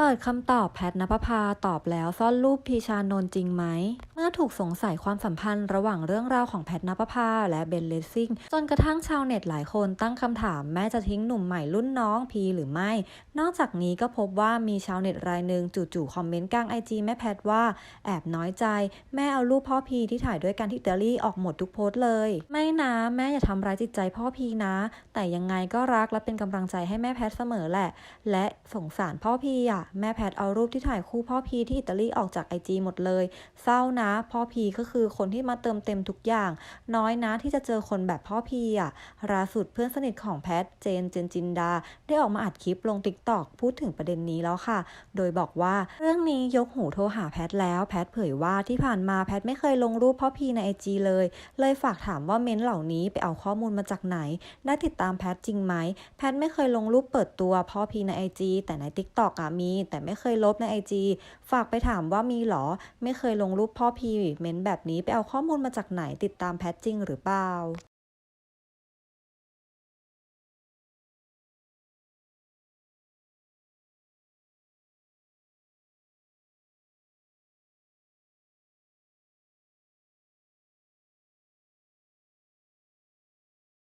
เปิดคำตอบแพทนภพาตอบแล้วซ่อนรูปพีชานนท์จริงไหม เมื่อถูกสงสัยความสัมพันธ์ระหว่างเรื่องราวของแพทนภพาและเบนเลสซิ่งจนกระทั่งชาวเน็ตหลายคนตั้งคำถามแม่จะทิ้งหนุ่มใหม่รุ่นน้องพีหรือไม่ นอกจากนี้ก็พบว่ามีชาวเน็ตรายหนึ่งจู่ๆคอมเมนต์กลางไอจีแม่แพทว่า แอบน้อยใจ แม่เอารูปพ่อพีที่ถ่ายด้วยกันที่อิตาลีออกหมดทุกโพสต์เลย ไม่นะแม่อย่าทำร้ายจิตใจพ่อพีนะ แต่ยังไงก็รักและเป็นกำลังใจให้แม่แพทเสมอแหละ และสงสารพ่อพีอะแม่แพทเอารูปที่ถ่ายคู่พ่อพีที่อิตาลีออกจากไอจีหมดเลย เศร้านะ พ่อพีก็คือคนที่มาเติมเต็มทุกอย่าง น้อยนะที่จะเจอคนแบบพ่อพีอะล่าสุดเพื่อนสนิทของแพทเจนเจนจินดา ได้ออกมาอัดคลิปลงติ๊กตอกพูดถึงประเด็นนี้แล้วค่ะ โดยบอกว่าเรื่องนี้ยกหูโทรหาแพทแล้วแพทเผยว่าที่ผ่านมาแพทไม่เคยลงรูปพ่อพีในไอจีเลย เลยฝากถามว่าเม้นท์เหล่านี้ไปเอาข้อมูลมาจากไหน ได้ติดตามแพทจริงไหม แพทไม่เคยลงรูปเปิดตัวพ่อพีในไอจีแต่ใน t ิ k t o k อะมีแต่ไม่เคยลบในไอจีฝากไปถามว่ามีหรอ ไม่เคยลงรูปพ่อพีเม้นท์แบบนี้ไปเอาข้อมูลมาจากไหนติดตามแพทจริงหรือเปล่า